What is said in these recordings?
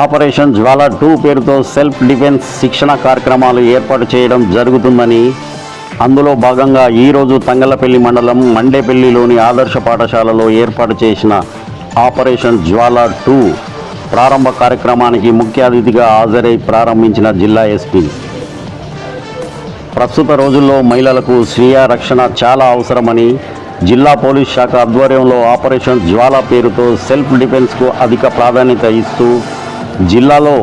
Operation Jwala two పేరుతో self defence శిక్షణ కార్యక్రమాలు ఏర్పాటు చేయడం జరుగుతుందని అందులో భాగంగా ఈరోజు తంగలపల్లి మండలం మండేపల్లిలోని ఆదర్శ పాఠశాలలో ఏర్పాటు చేసిన ఆపరేషన్ జ్వాల టూ ప్రారంభ కార్యక్రమానికి ముఖ్య అతిథిగా హాజరై ప్రారంభించిన జిల్లా ఎస్పీ. ప్రస్తుత రోజుల్లో మహిళలకు స్వీయ రక్షణ చాలా అవసరమని జిల్లా పోలీస్ శాఖ ఆధ్వర్యంలో ఆపరేషన్ జ్వాల పేరుతో సెల్ఫ్ డిఫెన్స్కు అధిక ప్రాధాన్యత ఇస్తూ జిల్లాలో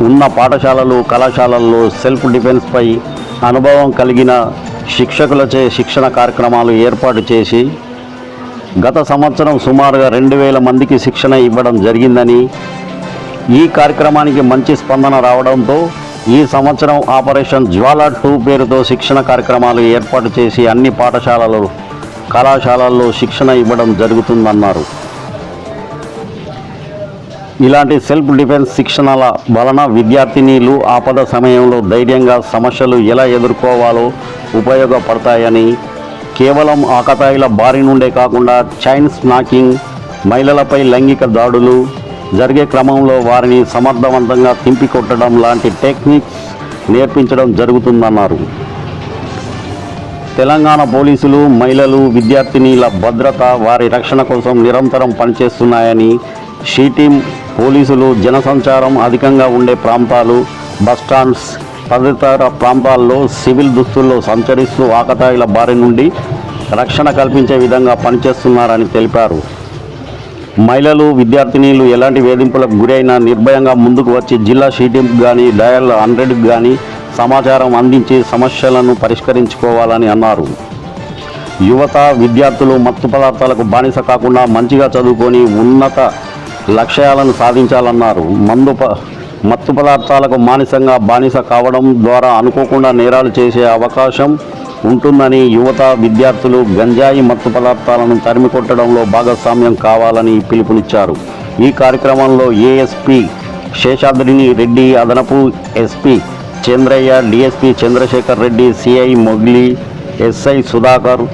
ఉన్న పాఠశాలలు కళాశాలల్లో సెల్ఫ్ డిఫెన్స్పై అనుభవం కలిగిన శిక్షకులచే శిక్షణ కార్యక్రమాలు ఏర్పాటు చేసి గత సంవత్సరం సుమారుగా రెండు వేల మందికి శిక్షణ ఇవ్వడం జరిగిందని ఈ కార్యక్రమానికి మంచి స్పందన రావడంతో ఈ సంవత్సరం ఆపరేషన్ జ్వాల టూ పేరుతో శిక్షణ కార్యక్రమాలు ఏర్పాటు చేసి అన్ని పాఠశాలలు కళాశాలల్లో శిక్షణ ఇవ్వడం జరుగుతుందన్నారు. ఇలాంటి సెల్ఫ్ డిఫెన్స్ శిక్షణల వలన విద్యార్థినీలు ఆపద సమయంలో ధైర్యంగా సమస్యలు ఎలా ఎదుర్కోవాలో ఉపయోగపడతాయని కేవలం ఆకతాయిల బారి నుండే కాకుండా చైన్ స్నాకింగ్ మహిళలపై లైంగిక దాడులు జరిగే క్రమంలో వారిని సమర్థవంతంగా తింపికొట్టడం లాంటి టెక్నిక్స్ నేర్పించడం జరుగుతుందన్నారు. తెలంగాణ పోలీసులు మహిళలు విద్యార్థినీల భద్రత వారి రక్షణ కోసం నిరంతరం పనిచేస్తున్నాయని షీ టీమ్ పోలీసులు జనసంచారం అధికంగా ఉండే ప్రాంతాలు బస్టాండ్స్ తదితర ప్రాంతాల్లో సివిల్ దుస్తుల్లో సంచరిస్తూ ఆకతాయిల బారి నుండి రక్షణ కల్పించే విధంగా పనిచేస్తున్నారని తెలిపారు. మహిళలు విద్యార్థినీలు ఎలాంటి వేధింపులకు గురైనా నిర్భయంగా ముందుకు వచ్చి జిల్లా షీటింగ్ కానీ డయల్ హండ్రెడ్కి కానీ సమాచారం అందించి సమస్యలను పరిష్కరించుకోవాలని అన్నారు. యువత విద్యార్థులు మత్తు పదార్థాలకు బానిస కాకుండా మంచిగా చదువుకొని ఉన్నత లక్ష్యాలను సాధించాలన్నారు. మందు ప మత్తు పదార్థాలకు మానసికంగా బానిస కావడం ద్వారా అనుకోకుండా నేరాలు చేసే అవకాశం ఉంటుందని యువత విద్యార్థులు గంజాయి మత్తు పదార్థాలను తరిమి కొట్టడంలో భాగస్వామ్యం కావాలని పిలుపునిచ్చారు. ఈ కార్యక్రమంలో ఏఎస్పి శేషాద్రిని రెడ్డి అదనపు SP Chandraiah DSP Chandrasekhar Reddy CI Mogli SI Sudhakar